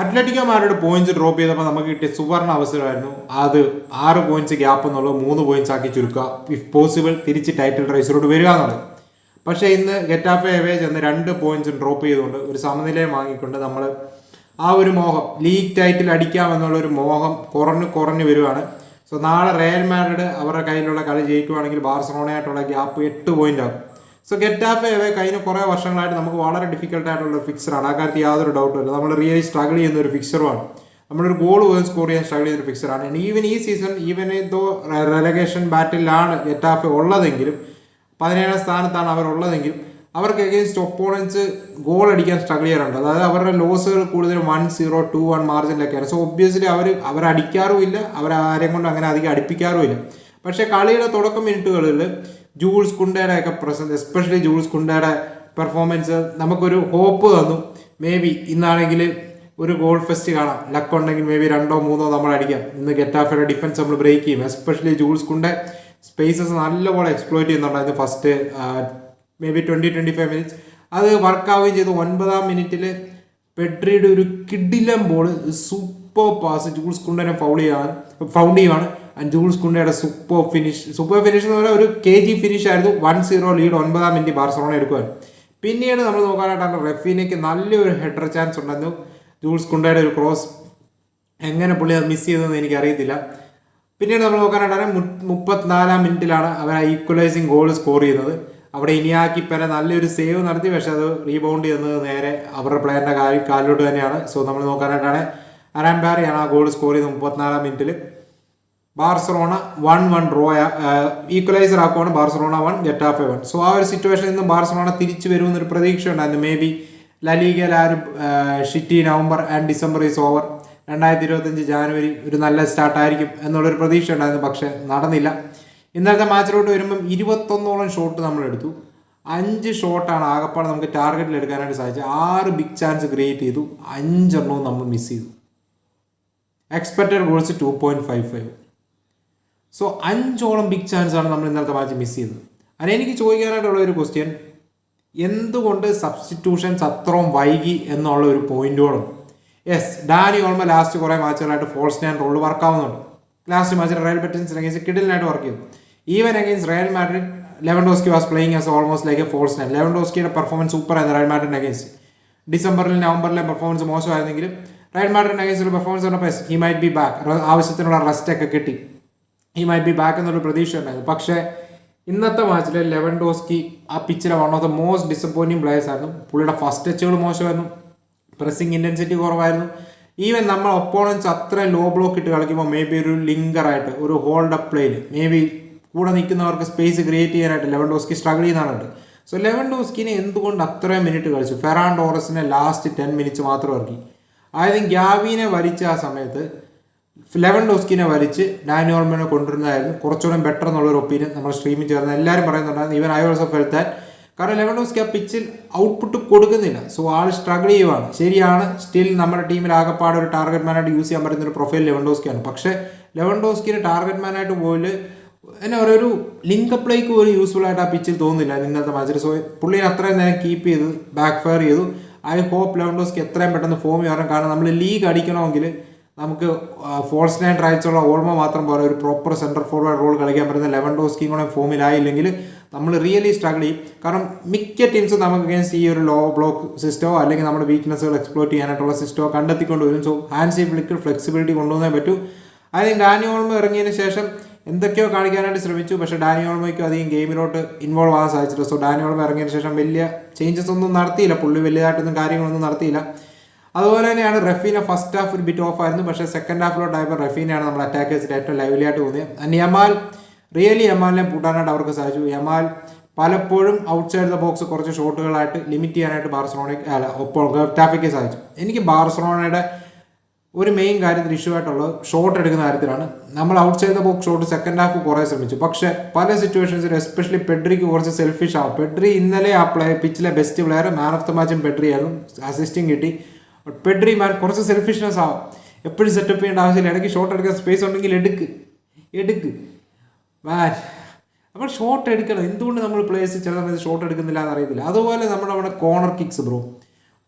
Atletico മാരുടെ points drop ചെയ്തപ്പോൾ നമുക്ക് കിട്ടിയ സുവർണ അവസരമായിരുന്നു. അത് ആറ് പോയിന്റ്സ് ഗ്യാപ്പ് എന്നുള്ളത് മൂന്ന് പോയിന്റ്സ് ആക്കി ചുരുക്കുക. ഇഫ് പോസിബിൾ തിരിച്ച് ടൈറ്റിൽ റേസിലോട്ട് വരിക എന്നുള്ളത്. പക്ഷേ ഇന്ന് ഗെറ്റാഫെ എവേ ചെന്ന് രണ്ട് പോയിന്റ്സ് ഡ്രോപ്പ് ചെയ്തുകൊണ്ട് ഒരു സമനിലയം വാങ്ങിക്കൊണ്ട് നമ്മൾ ആ ഒരു മോഹം ലീഗ് ടൈറ്റിൽ അടിക്കാമെന്നുള്ള ഒരു മോഹം കുറഞ്ഞു കുറഞ്ഞു വരുവാണ്. സോ നാളെ റയൽ മാഡ്രിഡ് അവരുടെ കയ്യിലുള്ള കളി ജയിക്കുവാണെങ്കിൽ ബാർസലോണയായിട്ടുള്ള ഗ്യാപ്പ് എട്ട് പോയിന്റ് ആകും. സോ ഗെറ്റാഫെ അവേ കഴിഞ്ഞ കുറേ വർഷങ്ങളായിട്ട് നമുക്ക് വളരെ ഡിഫിക്കൽട്ട് ആയിട്ടുള്ള ഒരു ഫിക്സറാണ് ആ കാര്യത്തിൽ യാതൊരു ഡൗട്ടും ഇല്ല നമ്മൾ റിയലി സ്ട്രഗിൾ ചെയ്യുന്ന ഒരു ഫിക്സറുമാണ് നമ്മളൊരു ഗോൾ പോലും സ്കോർ ചെയ്യാൻ സ്ട്രഗിൾ ചെയ്യുന്ന ഒരു ഫിക്സറാണ് ഈവൻ ഈ സീസൺ ഈവൻ ഇതോ റെലഗേഷൻ ബാറ്റിലാണ് ഗെറ്റാഫെ ഉള്ളതെങ്കിലും പതിനേഴാം സ്ഥാനത്താണ് അവർ ഉള്ളതെങ്കിലും അവർക്ക് എഗെയിൻസ്റ്റ് ഒപ്പോണൻസ് ഗോൾ അടിക്കാൻ സ്ട്രഗിൾ ചെയ്യാറുണ്ട്. അതായത് അവരുടെ ലോസുകൾ കൂടുതലും വൺ സീറോ ടു വൺ മാർജിനിലൊക്കെയാണ് സോ ഒബ്വിയസ്ലി അവർ അവരടിക്കാറുമില്ല അവരാരെയും കൊണ്ട് അങ്ങനെ അധികം അടുപ്പിക്കാറുമില്ല. പക്ഷേ കളിയുടെ തുടക്കം മിനിറ്റുകളിൽ ജൂൾസ് കുണ്ടയുടെ ഒക്കെ പ്രസൻസ് എസ്പെഷ്യലി ജൂൾസ് കുണ്ടയുടെ പെർഫോമൻസ് നമുക്കൊരു ഹോപ്പ് തന്നു. മേ ബി ഇന്നാണെങ്കിൽ ഒരു ഗോൾ ഫെസ്റ്റ് കാണാം. ലക്ക് ഉണ്ടെങ്കിൽ മേ ബി രണ്ടോ മൂന്നോ നമ്മൾ അടിക്കാം. ഇന്ന് ഗെറ്റാഫയുടെ ഡിഫൻസ് നമ്മൾ ബ്രേക്ക് ചെയ്യും. എസ്പെഷ്യലി ജൂൾസ് കുണ്ടെ സ്പേസസ് നല്ലപോലെ എക്സ്പ്ലോയിറ്റ് ചെയ്യുന്നുണ്ടായിരുന്നു first maybe twenty twenty five minutes അത് വർക്കാവുകയും ചെയ്തു. ഒൻപതാം മിനിറ്റിൽ പെട്രിയുടെ ഒരു കിഡിലം ബോൾ സൂപ്പർ പാസ് ജൂൾസ് കുണ്ടനെ ഫൗൾ ചെയ്യാൻ ഫൗണ്ട് ചെയ്യുവാണ്. ആൻഡ് ജൂൾസ് കുണ്ടയുടെ സൂപ്പർ ഫിനിഷ് സൂപ്പർ ഫിനിഷ് എന്ന് പറഞ്ഞാൽ ഒരു കെ ജി ഫിനിഷ് ആയിരുന്നു. വൺ സീറോ ലീഡ് ഒൻപതാം മിനിറ്റ് ബാർസലോണ എടുക്കുവാൻ. പിന്നീട് നമ്മൾ നോക്കാനായിട്ടാണ് റെഫീനയ്ക്ക് നല്ലൊരു ഹെഡർ ചാൻസ് ഉണ്ടായിരുന്നു. ജൂൾസ് കുണ്ടയുടെ ഒരു ക്രോസ് എങ്ങനെ പുള്ളി അത് മിസ് ചെയ്തതെന്ന് എനിക്കറിയത്തില്ല. പിന്നീട് നമ്മൾ നോക്കാനായിട്ടാണ് മുപ്പത്തിനാലാം മിനിറ്റിലാണ് അവർ ആ ഈക്വലൈസിങ് ഗോൾ സ്കോർ ചെയ്യുന്നത്. അവിടെ ഇനിയാക്കി പെര നല്ലൊരു സേവ് നടത്തി. പക്ഷെ അത് റീബൗണ്ട് ചെയ്യുന്നത് നേരെ അവരുടെ പ്ലെയറിന്റെ കാലിലോട്ട് തന്നെയാണ്. സോ നമ്മൾ നോക്കാനായിട്ടാണ് അരാംബാറിയാണ് ആ ഗോൾ സ്കോർ ചെയ്തത് മുപ്പത്തിനാലാം മിനിറ്റിൽ Barcelona one one draw equaliser ആക്കുവാണ് Barcelona one Getafe one so ആ ഒരു സിറ്റുവേഷനിൽ നിന്നും ബാർസലോണ തിരിച്ചു വരുമെന്നൊരു പ്രതീക്ഷ ഉണ്ടായിരുന്നു മേ ബി ലലീഗയിൽ ആ ഒരു shitty November and December is over രണ്ടായിരത്തി ഇരുപത്തഞ്ച് ജാനുവരി ഒരു നല്ല സ്റ്റാർട്ടായിരിക്കും എന്നുള്ളൊരു പ്രതീക്ഷ ഉണ്ടായിരുന്നു പക്ഷേ നടന്നില്ല. ഇന്നലത്തെ മാച്ചിലോട്ട് വരുമ്പം ഇരുപത്തൊന്നോളം ഷോട്ട് നമ്മൾ എടുത്തു. അഞ്ച് ഷോട്ടാണ് ആകപ്പാടെ നമുക്ക് ടാർഗറ്റിൽ എടുക്കാനായിട്ട് സാധിച്ചത്. ആറ് ബിഗ് ചാൻസ് ക്രിയേറ്റ് ചെയ്തു. അഞ്ചെണ്ണവും നമ്മൾ മിസ് ചെയ്തു. Expected goals two point five five so അഞ്ചോളം ബിഗ് ചാൻസ് ആണ് നമ്മൾ ഇന്നലത്തെ മാച്ച് മിസ് ചെയ്യുന്നത്. അതിന് എനിക്ക് ചോദിക്കാനായിട്ടുള്ള ഒരു ക്വസ്റ്റ്യൻ എന്തുകൊണ്ട് സബ്സ്റ്റിറ്റ്യൂഷൻസ് അത്രയും വൈകി എന്നുള്ള ഒരു പോയിന്റുകളും യെസ് ഡാനി ഓൾമ ലാസ്റ്റ് കുറേ മാച്ചുകളായിട്ട് ഫോൾസ് ഞാൻ റോൾ വർക്ക് ആവുന്നുണ്ട്. ലാസ്റ്റ് മാച്ചിൽ റയൽ ബെറ്റിൻസ് അഗേൻസ്റ്റ് കിഡിലിനായിട്ട് വർക്ക് ചെയ്തു. Even against Real Madrid Lewandowski was playing as almost like a false nine eleven ഡോസ്കിയുടെ പെർഫോമൻസ് സൂപ്പർ ആയിരുന്നു റയൽ മാഡ്രിഡ് അഗേൻസ്റ്റ് ഡിസംബറിൽ നവംബറിലെ പെർഫോമൻസ് മോശമായിരുന്നെങ്കിലും റയൽ മാഡ്രിഡ് അഗേൻസ്റ്റ് പെർഫോമൻസ് പറഞ്ഞപ്പോൾ ഹി മൈറ്റ് ബി ബാക്ക് ആവശ്യത്തിനുള്ള rest ഒക്കെ കിട്ടി. ഹി മൈ ബി ബാക്ക് എന്നൊരു പ്രതീക്ഷ ഉണ്ടായിരുന്നു. പക്ഷേ ഇന്നത്തെ മാച്ചിൽ ലെവൻ ഡോസ്കി ആ പിച്ചിലെ one of the most disappointing players ആയിരുന്നു. പുള്ളിയുടെ ഫസ്റ്റ് ടച്ചുകൾ മോശമായിരുന്നു. പ്രസ്സിംഗ് ഇന്റൻസിറ്റി കുറവായിരുന്നു. ഈവൻ നമ്മൾ ഒപ്പോണൻസ് അത്ര ലോ ബ്ലോക്ക് ഇട്ട് കളിക്കുമ്പോൾ മേ ബി ഒരു ലിങ്കറായിട്ട് ഒരു ഹോൾഡ് അപ്പ് പ്ലേയിൽ മേ ബി കൂടെ നിൽക്കുന്നവർക്ക് സ്പേസ് ക്രിയേറ്റ് ചെയ്യാനായിട്ട് ലെവൻ ഡോസ്കി സ്ട്രഗിൾ ചെയ്യുന്നതാണ്. സോ ലെവൻ ഡോസ്കിനെ എന്തുകൊണ്ട് അത്രയും മിനിറ്റ് കളിച്ചു? ഫെറാൻ ഡോറസിനെ ലാസ്റ്റ് ടെൻ മിനിറ്റ്സ് മാത്രം ഇറക്കി. അതായത് ഗ്യാവിനെ വലിച്ച ആ സമയത്ത് ലെവൻ ഡോസ്കിനെ വലിച്ച് ഡാനി ഓൾമനെ കൊണ്ടുവരുന്നതായിരുന്നു. കുറച്ചുകൂടെ ബെറ്റർ എന്നുള്ള ഒരു ഒപ്പീനിയൻ നമ്മൾ സ്ട്രീമിൽ ചേർന്ന് എല്ലാവരും പറയുന്നുണ്ടായിരുന്നു. Even I also felt that കാരണം ലെവൻ ഡോസ്കി ആ പിച്ചിൽ ഔട്ട്പുട്ട് കൊടുക്കുന്നില്ല. സോ ആൾ സ്ട്രഗിൾ ചെയ്യുവാണ്. ശരിയാണ്. സ്റ്റിൽ നമ്മുടെ ടീമിൽ ആകെപ്പാട് ഒരു ടാർഗറ്റ് മാനായിട്ട് യൂസ് ചെയ്യാൻ പറ്റുന്ന ഒരു പ്രൊഫൈൽ ലെവൻ ഡോസ്കിയാണ് പക്ഷേ ലെവൻ ഡോസ്കിന് ടാർഗറ്റ് മാനായിട്ട് പോയി എന്നാ പറയുക ഒരു ലിങ്ക് പ്ലേക്ക് പോലും യൂസ്ഫുൾ ആയിട്ട് ആ പിച്ചിൽ തോന്നുന്നില്ല. ഇന്നത്തെ മാച്ചിൽ സോ പുള്ളിനെ അത്രയും നേരം കീപ്പ് ചെയ്ത് ബാക്ക് ഫയർ ചെയ്തു. ഐ ഹോപ്പ് ലെവൻ ഡോസ്കി എത്രയും പെട്ടെന്ന് ഫോം ചെയ്യാറും കാരണം നമ്മൾ ലീഗ് അടിക്കണമെങ്കിൽ നമുക്ക് ഫോൾസ് നൈൻ റൈറ്റ്സുള്ള ഓൾമ മാത്രം പോലെ ഒരു പ്രോപ്പർ സെന്റർ ഫോർവേഡ് റോൾ കളിക്കാൻ പറ്റുന്ന ലെവൻ ഡോസ്കിയും കൂടെ ഫോമിലായില്ലെങ്കിൽ നമ്മൾ റിയലി സ്ട്രഗിൾ ചെയ്യും. കാരണം മിക്ക ടീംസും നമുക്ക് അഗേൻസ്റ്റ് ഈ ഒരു ലോ ബ്ലോക്ക് സിസ്റ്റോ അല്ലെങ്കിൽ നമ്മുടെ വീക്ക്നെസ്സുകൾ എക്സ്പ്ലോർ ചെയ്യാനായിട്ടുള്ള സിസ്റ്റോ കണ്ടെത്തിക്കൊണ്ട് വരും. സോ ഹാൻഡ് സേഫ് ഫ്ലെക്സിബിലിറ്റി കൊണ്ടുവന്നേ പറ്റൂ. അതിന് ഡാനി ഓൾമ ഇറങ്ങിയതിന് ശേഷം എന്തൊക്കെയോ കാണിക്കാനായിട്ട് ശ്രമിച്ചു. പക്ഷേ ഡാനി ഓൾമയ്ക്കും അധികം ഗെയിമിലോട്ട് ഇൻവോൾവ് ആകാൻ സാധിച്ചില്ല. സോ ഡാനി ഓൾമ ഇറങ്ങിയതിന് ശേഷം വലിയ ചേഞ്ചസ് ഒന്നും നടത്തിയില്ല. പുള്ളി വലിയതായിട്ടൊന്നും കാര്യങ്ങളൊന്നും നടത്തിയില്ല. അതുപോലെ തന്നെയാണ് റഫീന ഫസ്റ്റ് ഹാഫ് ഒരു ബിറ്റ് ഓഫ് ആയിരുന്നു. പക്ഷേ സെക്കൻഡ് ഹാഫിലോട്ടായപ്പോൾ റഫീനയാണ് നമ്മുടെ അറ്റാക്കേഴ്സിൽ ഏറ്റവും ലൈവ്ലി ആയിട്ട് തോന്നിയത് യമാൽ റിയലി യമാലിനെ പൂട്ടാനായിട്ട് അവർക്ക് സാധിച്ചു. യമാൽ പലപ്പോഴും ഔട്ട്സൈഡ് ദ ബോക്സ് കുറച്ച് ഷോട്ടുകളായിട്ട് ലിമിറ്റ് ചെയ്യാനായിട്ട് ബാർസലോണയ്ക്ക് അല്ല ഒപ്പോൾ ഗട്ടാഫയ്ക്ക് സാധിച്ചു. എനിക്ക് ബാർസലോണയുടെ ഒരു മെയിൻ കാര്യത്തിൽ ഇഷ്യൂ ആയിട്ടുള്ളത് ഷോട്ട് എടുക്കുന്ന കാര്യത്തിലാണ്. നമ്മൾ outside the box shot second half കുറേ ശ്രമിച്ചു. പക്ഷേ പല സിറ്റുവേഷൻസിൽ എസ്പെഷ്യലി പെഡ്രിക്ക് കുറച്ച് സെൽഫിഷ് ആവും പെഡ്രി ഇന്നലെ ആ play പിച്ചിലെ best player man of the മാച്ചും Pedri ആയിരുന്നു അസിസ്റ്റിംഗ് കിട്ടി. പെഡ്രി മാൻ കുറച്ച് സെൽഫിഷ്നെസ് ആവും. എപ്പോഴും സെറ്റപ്പ് ചെയ്യേണ്ട ആവശ്യമില്ല. ഇടയ്ക്ക് ഷോട്ട് എടുക്കാൻ സ്പേസ് ഉണ്ടെങ്കിൽ എടുക്ക്. എടുക്ക്. മാൻ നമ്മൾ ഷോട്ട് എടുക്കണം. എന്തുകൊണ്ട് നമ്മൾ പ്ലേയേഴ്സ് ചില സമയത്ത് ഷോട്ട് എടുക്കുന്നില്ല എന്ന് അറിയത്തില്ല അതുപോലെ നമ്മുടെ അവിടെ കോർണർ കിക്സ് ബ്രോ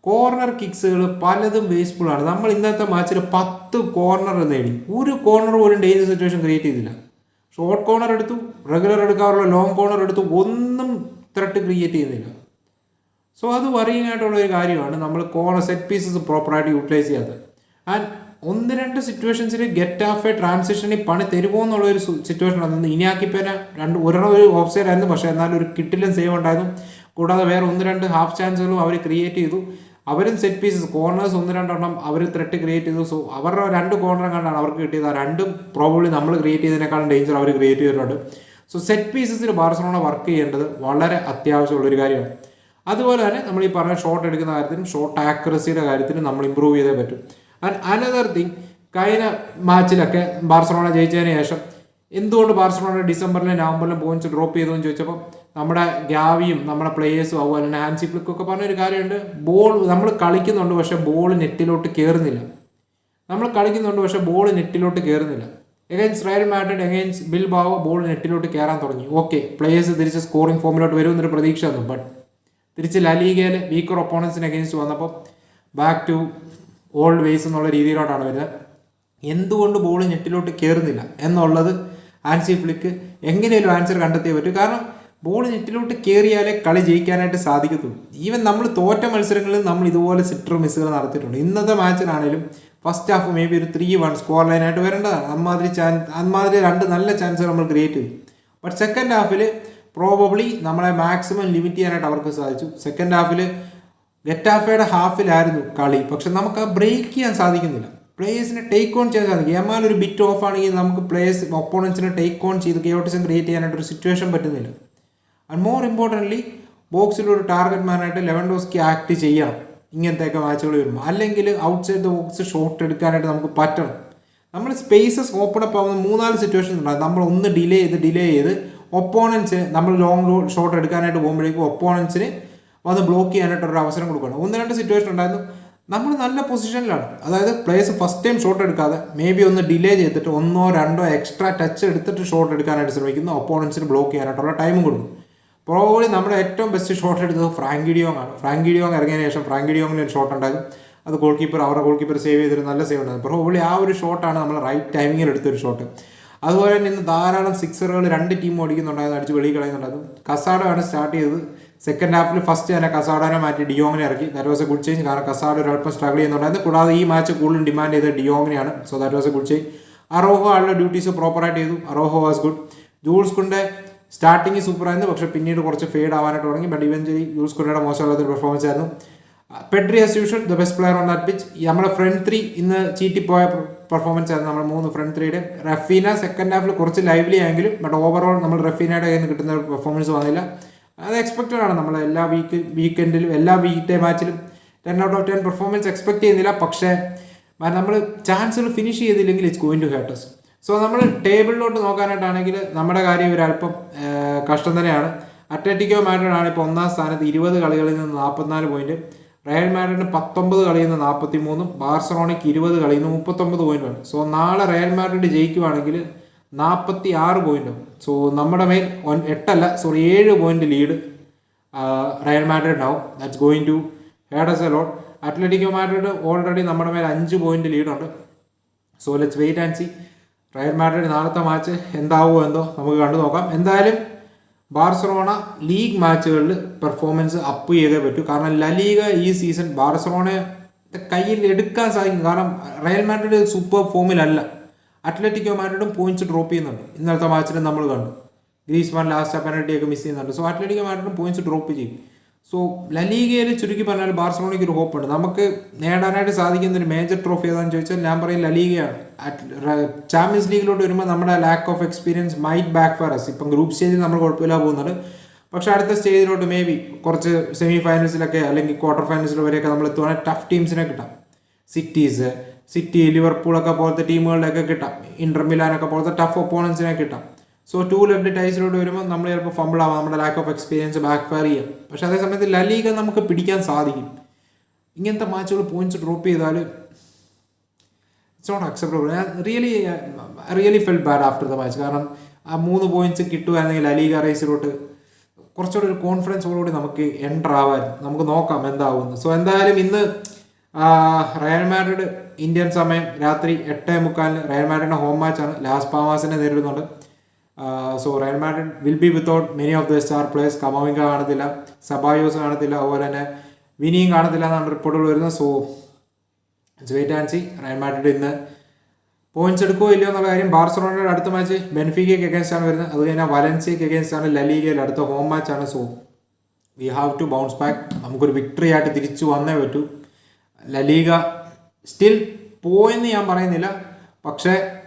കോർണർ കിക്സുകൾ പലതും വേസ്റ്റ്ഫുൾ ആണ്. നമ്മൾ ഇന്നത്തെ മാച്ചിൽ പത്ത് കോർണർ നേടി. ഒരു കോർണർ പോലും ഡേഞ്ചർ സിറ്റുവേഷൻ ക്രിയേറ്റ് ചെയ്തില്ല. ഷോർട്ട് കോർണർ എടുത്തു റെഗുലർ എടുക്കാറുള്ള ലോങ് കോർണർ എടുത്തു ഒന്നും ത്രെട്ട് ക്രിയേറ്റ് ചെയ്യുന്നില്ല. സോ അത് വറിയിങ് ആയിട്ടുള്ള ഒരു കാര്യമാണ്. നമ്മൾ കോർണർ സെറ്റ് പീസസ് പ്രോപ്പറായിട്ട് യൂട്ടിലൈസ് ചെയ്യാത്തത് ആൻഡ് ഒന്ന് രണ്ട് സിറ്റുവേഷൻസിൽ ഗെറ്റ് ആഫ് എ ട്രാൻസിഷനിൽ പണി തരുമോ എന്നുള്ള ഒരു സിറ്റുവേഷൻ വന്നു ഇനിയാക്കിപ്പേനെ രണ്ട് ഒരെണ്ണം ഒരു ഓഫ് സൈഡ് ആയിരുന്നു. പക്ഷേ എന്നാലും ഒരു കിട്ടിലും സേവ് ഉണ്ടായിരുന്നു. കൂടാതെ വേറെ ഒന്ന് രണ്ട് ഹാഫ് ചാൻസുകളും അവർ ക്രിയേറ്റ് ചെയ്തു. അവരും സെറ്റ് പീസസ് കോർണേഴ്സ് ഒന്ന് രണ്ടെണ്ണം അവർ ത്രെട്ട് ക്രിയേറ്റ് ചെയ്തു. സോ അവരുടെ രണ്ട് കോർണർ കണ്ടാണ് അവർക്ക് കിട്ടിയത്? ആ രണ്ടും പ്രോബ്ലി നമ്മൾ ക്രിയേറ്റ് ചെയ്തതിനേക്കാളും ഡേഞ്ചർ അവർ ക്രിയേറ്റ് ചെയ്തിട്ടുണ്ട്. സോ സെറ്റ് പീസസിൽ ബാർസലോണ വർക്ക് ചെയ്യേണ്ടത് വളരെ അത്യാവശ്യമുള്ളൊരു കാര്യമാണ്. അതുപോലെ തന്നെ നമ്മൾ ഈ പറഞ്ഞ ഷോട്ട് എടുക്കുന്ന കാര്യത്തിനും ഷോട്ട് ആക്യുറസിയുടെ കാര്യത്തിനും നമ്മൾ ഇമ്പ്രൂവ് ചെയ്തേ പറ്റും. ആൻഡ് അനദർ തിങ് കഴിഞ്ഞ മാച്ചിലൊക്കെ ബാർസലോണ ജയിച്ചതിന് ശേഷം എന്തുകൊണ്ട് ബാർസലോണ ഡിസംബറിലും നവംബറിലും പോയിന്റ്സ് ഡ്രോപ്പ് ചെയ്തു എന്ന് ചോദിച്ചപ്പോൾ നമ്മുടെ ഗ്യാവിയും നമ്മുടെ പ്ലേയേഴ്സും അതുപോലെ തന്നെ ഹാൻസി ഫ്ലിക്കൊക്കെ പറഞ്ഞൊരു കാര്യമുണ്ട്. ബോൾ നമ്മൾ കളിക്കുന്നുണ്ട് പക്ഷെ ബോൾ നെറ്റിലോട്ട് കയറുന്നില്ല നമ്മൾ കളിക്കുന്നുണ്ട് പക്ഷെ ബോൾ നെറ്റിലോട്ട് കയറുന്നില്ല against Real Madrid against Bilbao ball നെറ്റിലോട്ട് കയറാൻ തുടങ്ങി. ഓക്കെ പ്ലേയേഴ്സ് തിരിച്ച് സ്കോറിംഗ് ഫോമിലോട്ട് വരുമെന്നൊരു പ്രതീക്ഷ ബട്ട് തിരിച്ച് ലലീഗയിൽ വീക്കർ ഒപ്പോണൻസിന് അഗേൻസ്റ്റ് വന്നപ്പോൾ ബാക്ക് ടു ഓൾഡ് വേസ് എന്നുള്ള രീതിയിലോട്ടാണ് വരുന്നത് എന്തുകൊണ്ട് ബോൾ ഞെട്ടിലോട്ട് കയറുന്നില്ല എന്നുള്ളത് ആൻസി ഫ്ലിക്ക് എങ്ങനെയൊരു ആൻസർ കണ്ടെത്തിയേ പറ്റൂ. കാരണം ബോൾ ഞെട്ടിലോട്ട് കയറിയാലേ കളി ജയിക്കാനായിട്ട് സാധിക്കത്തുള്ളൂ. ഈവൻ നമ്മൾ തോറ്റ മത്സരങ്ങളിൽ നമ്മൾ ഇതുപോലെ സിറ്റർ മിസ്സുകൾ നടത്തിയിട്ടുണ്ട്. ഇന്നത്തെ മാച്ചിലാണെങ്കിലും ഫസ്റ്റ് ഹാഫ് മേ ബി ഒരു ത്രീ വൺ സ്കോർ ലൈനായിട്ട് വരേണ്ടതാണ്. അമ്മാതിരി ചാൻസ് അമ്മാതിരി രണ്ട് നല്ല ചാൻസ് നമ്മൾ ക്രിയേറ്റ് ചെയ്തു. ബട്ട് സെക്കൻഡ് ഹാഫിൽ പ്രോബബ്ലി നമ്മളെ മാക്സിമം ലിമിറ്റ് ചെയ്യാനായിട്ട് അവർക്ക് സാധിച്ചു. സെക്കൻഡ് ഹാഫിൽ ഗെറ്റാഫയുടെ ഹാഫിലായിരുന്നു കളി. പക്ഷെ നമുക്ക് ആ ബ്രേക്ക് ചെയ്യാൻ സാധിക്കുന്നില്ല. പ്ലേയേഴ്സിനെ ടേക്ക് ഓൺ ചെയ്യാൻ സാധിക്കും. എമാൽ ഒരു ബിറ്റ് ഓഫ് ആണെങ്കിൽ നമുക്ക് പ്ലേയേഴ്സ് ഒപ്പോണൻസിനെ ടേക്ക് ഓൺ ചെയ്ത് കേയോട്ടിസം ക്രിയേറ്റ് ചെയ്യാനായിട്ട് ഒരു സിറ്റുവേഷൻ പറ്റുന്നില്ല. ആൻഡ് മോർ ഇമ്പോർട്ടന്റ്ലി ബോക്സിൽ ഒരു ടാർഗറ്റ് മാനായിട്ട് ലെവൻ ഡോസ്ക്ക് ആക്ട് ചെയ്യണം. ഇങ്ങനത്തെയൊക്കെ മാച്ചുകൾ വരുമ്പോൾ. അല്ലെങ്കിൽ outside the box shot എടുക്കാനായിട്ട് നമുക്ക് പറ്റണം. നമ്മൾ സ്പേസസ് ഓപ്പൺ അപ്പ് ആവുന്ന മൂന്നാൽ സിറ്റുവേഷൻ ഉണ്ടാകും നമ്മൾ ഒന്ന് ഡിലേ ചെയ്ത് ഡിലേ ചെയ്ത് ഒപ്പോണൻസിന് നമ്മൾ ലോങ് ഷോട്ട് എടുക്കാനായിട്ട് പോകുമ്പോഴേക്കും ഒപ്പോണൻസിന് അത് ബ്ലോക്ക് ചെയ്യാനായിട്ട് ഒരു അവസരം കൊടുക്കണം. ഒന്ന് രണ്ട് സിറ്റുവേഷൻ ഉണ്ടായിരുന്നു. നമ്മൾ നല്ല പൊസിഷനിലാണ് അതായത് പ്ലേയേഴ്സ് ഫസ്റ്റ് ടൈം ഷോട്ട് എടുക്കാതെ മേ ബി ഒന്ന് ഡിലേ ചെയ്തിട്ട് ഒന്നോ രണ്ടോ എക്സ്ട്രാ ടച്ച് എടുത്തിട്ട് ഷോട്ട് എടുക്കാനായിട്ട് ശ്രമിക്കുന്നു. ഒപ്പോണൻസിന് ബ്ലോക്ക് ചെയ്യാനായിട്ടുള്ള ടൈമും കൊടുക്കും. പ്രോബബ്ലി നമ്മുടെ ഏറ്റവും ബെസ്റ്റ് ഷോട്ട് എടുത്തത് ഫ്രാങ്കി ഡിയോങ് ആണ്. ഫ്രാങ്കി ഡിയോങ് ഇറങ്ങിയതിന് ശേഷം ഫ്രാങ്കി ഡിയോങ്ങിന് ഒരു ഷോട്ട് ഉണ്ടാകും അത് ഗോൾ കീപ്പർ അവരുടെ ഗോൾ കീപ്പർ സേവ് ചെയ്തൊരു നല്ല സേവ് ഉണ്ടായിരുന്നു. പ്രോബബ്ലി ആ ഒരു ഷോട്ടാണ് നമ്മൾ റൈറ്റ് ടൈമിങ്ങിൽ എടുത്തൊരു ഷോട്ട് അതുപോലെ തന്നെ ഇന്ന് ധാരാളം സിക്സറുകൾ രണ്ട് ടീം ഓടിക്കുന്നുണ്ടായിരുന്നു അടിച്ച് വെളിയിൽ കളയുന്നുണ്ടായിരുന്നു. കസാഡോ ആണ് സ്റ്റാർട്ട് ചെയ്തത്. സെക്കൻഡ് ഹാഫിൽ ഫസ്റ്റ് തന്നെ കസാഡോനെ മാറ്റി ഡിയോങ്ങിനെ ഇറക്കി. That was a good change കാരണം കസാഡോ അല്പം സ്ട്രഗിൾ ചെയ്യുന്നുണ്ടായിരുന്നു. കൂടാതെ ഈ മാച്ച് കൂടുതലും ഡിമാൻഡ് ചെയ്തത് ഡിയോങ്ങിനെയാണ്. So that was a good change Araujo ആളുടെ ഡ്യൂട്ടീസ് പ്രോപ്പറായിട്ട് ചെയ്തു. Araujo was good Jules Kounde starting സൂപ്പറായിരുന്നു പക്ഷെ പിന്നീട് കുറച്ച് ഫെയ്ഡ് ആവാനായിട്ട് തുടങ്ങി. ബട്ട് ഇവൻ ചെയ്തി ജൂൾസ് കുണ്ടയുടെ മോശമല്ലാത്തൊരു പെർഫോമൻസ് ആയിരുന്നു. Pedri as usual the best player on that pitch നമ്മുടെ ഫ്രണ്ട് ത്രീ ഇന്ന് ചീറ്റിപ്പോയ പെർഫോമൻസ് ആയിരുന്നു നമ്മുടെ മൂന്ന് ഫ്രണ്ട് ത്രീയുടെ റഫീന സെക്കൻഡ് ഹാഫിൽ കുറച്ച് ലൈവ്ലി ആയെങ്കിലും ബട്ട് ഓവറോൾ നമ്മൾ റഫീനയുടെ കയ്യിൽ നിന്ന് കിട്ടുന്ന പെർഫോമൻസ് വന്നില്ല. അത് എക്സ്പെക്റ്റഡ് ആണ്. നമ്മൾ എല്ലാ വീക്ക് വീക്കെൻഡിലും എല്ലാ week day മാച്ചിലും ten out of ten performance expect ചെയ്യുന്നില്ല. പക്ഷേ നമ്മൾ ചാൻസുകൾ ഫിനിഷ് ചെയ്തില്ലെങ്കിൽ it's going to hurt us so നമ്മൾ ടേബിളിലോട്ട് നോക്കാനായിട്ടാണെങ്കിൽ നമ്മുടെ കാര്യം ഒരല്പം കഷ്ടം തന്നെയാണ്. അത്ലറ്റിക്കോ മാഡ്രിഡ് ആണ് ഇപ്പോൾ ഒന്നാം സ്ഥാനത്ത് ഇരുപത് കളികളിൽ നിന്ന് നാൽപ്പത്തിനാല് പോയിന്റ് റയൽ മാഡ്രിഡിന് പത്തൊമ്പത് കളിയിൽ നിന്ന് നാൽപ്പത്തി മൂന്നും ബാർസലോണയ്ക്ക് ഇരുപത് കളിയിൽ നിന്ന് മുപ്പത്തൊമ്പത് പോയിന്റുമാണ് സോ നാളെ റയൽ മാഡ്രിഡ് ജയിക്കുവാണെങ്കിൽ നാൽപ്പത്തി ആറ് പോയിന്റും സോ നമ്മുടെ മേൽ ഒൻ- എട്ടല്ല സോറി ഏഴ് പോയിന്റ് ലീഡ് റയൽ മാഡ്രിഡ് ആവും that's going to hurt us a lot Atletico Madrid already നമ്മുടെ മേൽ അഞ്ച് point ലീഡുണ്ട് so let's wait and see Real Madrid നാളത്തെ മാച്ച് എന്താവുമോ എന്തോ നമുക്ക് കണ്ടു നോക്കാം എന്തായാലും ബാർസലോണ ലീഗ് മാച്ചുകളിൽ പെർഫോമൻസ് അപ്പ് ചെയ്തേ പറ്റൂ. കാരണം ലലീഗ ഈ സീസൺ ബാർസലോണയെ കയ്യിൽ എടുക്കാൻ സാധിക്കും. കാരണം റയൽ മാഡ്രിഡ് സൂപ്പർ ഫോമിലല്ല അത്ലറ്റിക്കോ മാഡ്രിഡും പോയിന്റ്സ് ഡ്രോപ്പ് ചെയ്യുന്നുണ്ട്. ഇന്നലത്തെ മാച്ചിൽ നമ്മൾ കണ്ടു. ഗ്രീസ്മാൻ ലാസ്റ്റ് പെനൽറ്റിയൊക്കെ പെനൽറ്റി മിസ് ചെയ്യുന്നുണ്ട്. സോ അത്ലറ്റിക്കോ മാഡ്രിഡും പോയിന്റ്സ് ഡ്രോപ്പ് ചെയ്യും. സോ ലലീഗയിൽ ചുരുക്കി പറഞ്ഞാൽ ബാർസലോണയ്ക്ക് ഒരു ഹോപ്പ് ഉണ്ട്. നമുക്ക് നേടാനായിട്ട് സാധിക്കുന്ന ഒരു മേജർ ട്രോഫി ഏതാണെന്ന് ചോദിച്ചാൽ ഞാൻ പറയും ലലീഗയാണ് ചാമ്പ്യൻസ് ലീഗിലോട്ട് വരുമ്പോൾ നമ്മുടെ lack of experience might back for us ഇപ്പം ഗ്രൂപ്പ് സ്റ്റേജിൽ നമ്മൾ കുഴപ്പമില്ല പോകുന്നുണ്ട് പക്ഷേ അടുത്ത സ്റ്റേജിലോട്ട് മേ ബി കുറച്ച് സെമി ഫൈനൽസിലൊക്കെ അല്ലെങ്കിൽ ക്വാർട്ടർ ഫൈനൽസിൽ വരെയൊക്കെ നമ്മൾ എത്തുവാണെങ്കിൽ ടഫ് ടീംസിനെ കിട്ടാം. സിറ്റീസ് സിറ്റി ലിവർപൂളൊക്കെ പോലത്തെ ടീമുകളിലൊക്കെ കിട്ടാം. ഇന്റർ മിലാനൊക്കെ പോലത്തെ ടഫ് ഒപ്പോണൻസിനെ കിട്ടാം. സോ ടു ലെഫ്റ്റ് ടൈസിലോട്ട് വരുമ്പോൾ നമ്മൾ ചിലപ്പോൾ ഫമ്പിൾ ആവാം നമ്മുടെ lack of experience back fire ചെയ്യാം. പക്ഷെ അതേ സമയത്ത് ലലീഗ നമുക്ക് പിടിക്കാൻ സാധിക്കും. ഇങ്ങനത്തെ മാച്ചുകൾ പോയിന്റ്സ് ഡ്രോപ്പ് ചെയ്താൽ ഇറ്റ്സ് നോട്ട് അക്സെപ്റ്റബിൾ ഞാൻ really really feel bad after the match കാരണം ആ മൂന്ന് പോയിന്റ്സ് കിട്ടുകയാണെങ്കിൽ ലലീഗ റേസിലോട്ട് കുറച്ചുകൂടി ഒരു കോൺഫിഡൻസോടുകൂടി നമുക്ക് എന്റർ ആവാൻ നമുക്ക് നോക്കാം എന്താവുമെന്ന്. സോ എന്തായാലും ഇന്ന് റയൽ മാഡ്രിഡ് ഇന്ത്യൻ സമയം രാത്രി എട്ടേ മുക്കാലിന്. റയൽ മാഡ്രിഡിന്റെ ഹോം മാച്ചാണ് ലാസ് പാമാസിനെ നേരിടുന്നുണ്ട്. So Real Madrid will be without many of the star players Camavinga കാണത്തില്ല. സബായോസ് കാണത്തില്ല. അതുപോലെ തന്നെ വിനിയും കാണത്തില്ല എന്നാണ് റിപ്പോർട്ടുകൾ വരുന്നത്. So wait and see Real Madrid ഇന്ന് പോയിന്റ്സ് എടുക്കുമോ ഇല്ലയോ എന്നുള്ള കാര്യം ബാർസലോണയുടെ അടുത്ത മാച്ച് ബെൻഫിക്കയ്ക്ക് അഗേൻസ്റ്റ് ആണ് വരുന്നത്. അത് കഴിഞ്ഞാൽ വലൻസിയയ്ക്ക് അഗേൻസ്റ്റ് ആണ്. ലലീഗയിൽ അടുത്ത home മാച്ചാണ് so we have to bounce back നമുക്കൊരു വിക്ടറി ആയിട്ട് തിരിച്ചു വന്നേ പറ്റൂ. ലലീഗ സ്റ്റിൽ പോയെന്ന് ഞാൻ പറയുന്നില്ല. പക്ഷേ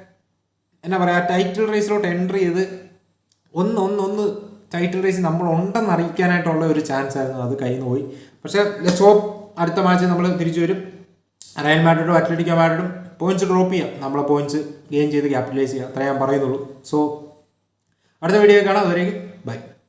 എന്നാ പറയുക ടൈറ്റിൽ റേസിലോട്ട് എൻട്രി ചെയ്ത് ഒന്ന് ഒന്ന് ഒന്ന് ടൈറ്റിൽ റേസ് നമ്മൾ ഉണ്ടെന്ന് അറിയിക്കാനായിട്ടുള്ള ഒരു ചാൻസ് ആയിരുന്നു. അത് കയ്യിൽ നിന്ന് പോയി. പക്ഷേ ലെറ്റ്സ് ഹോപ്പ് അടുത്ത മാച്ച് നമ്മൾ തിരിച്ചു വരും. റയൽ മാഡ്രിഡും അത്ലറ്റിക്കോ മാഡ്രിഡും പോയിന്റ്സ് ഡ്രോപ്പ് ചെയ്യാം. നമ്മളെ പോയിന്റ്സ് ഗെയിൻ ചെയ്ത് ക്യാപിറ്റലൈസ് ചെയ്യാം. അത്രേ ഞാൻ പറയുന്നുള്ളൂ. സോ അടുത്ത വീഡിയോ കാണാം. അതുവരെയും ബൈ